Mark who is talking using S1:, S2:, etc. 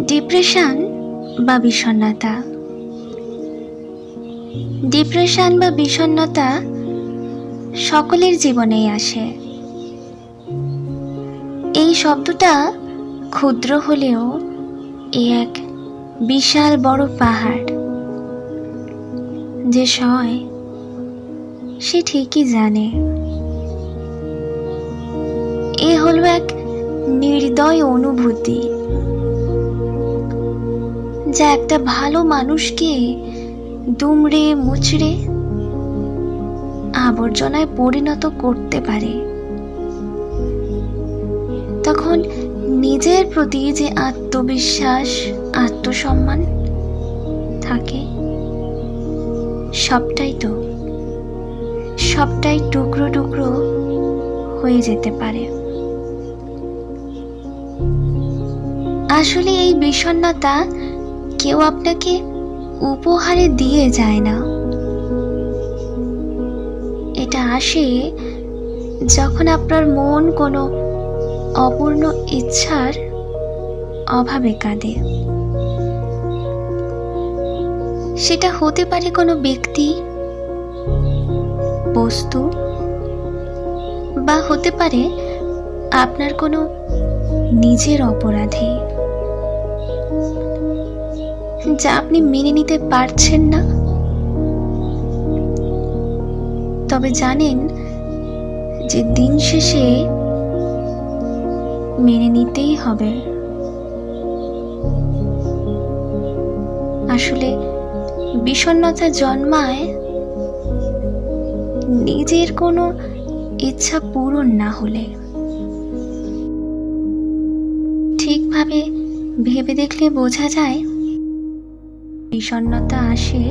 S1: Depression বা বিষণ্ণতা। Depression বা বিষণ্ণতা সকলের জীবনেই আসে। এই শব্দটা ক্ষুদ্র হলেও এ এক বিশাল বড় পাহাড়। যে সয় সে ঠিকই জানে। এ হলো এক নির্দয় অনুভূতি। যা একটা ভালো মানুষকে দুমড়ে মুচড়ে আবর্জনায় পরিণত করতে পারে। তখন নিজের প্রতি যে আত্মবিশ্বাস, আত্মসম্মান থাকে, সবটাই তো, সবটাই টুকরো টুকরো হয়ে যেতে পারে। আসলে এই বিষণ্ণতা কেউ আপনাকে উপহারে দিয়ে যায় না। এটা আসে যখন আপনার মন কোনো অপূর্ণ ইচ্ছার অভাবে কাঁদে। সেটা হতে পারে কোনো ব্যক্তি, বস্তু, বা হতে পারে আপনার কোনো নিজের অপরাধে। যা আপনি মেনে নিতে পারছেন না। তবে জানেন যে দিন শেষে মেনে নিতেই হবে। আসলে বিষণ্নতা জন্মায় নিজের কোনো ইচ্ছা পূরণ না হলে। ঠিকভাবে ভেবে দেখলে বোঝা যায় বিষণ্ণতা আসে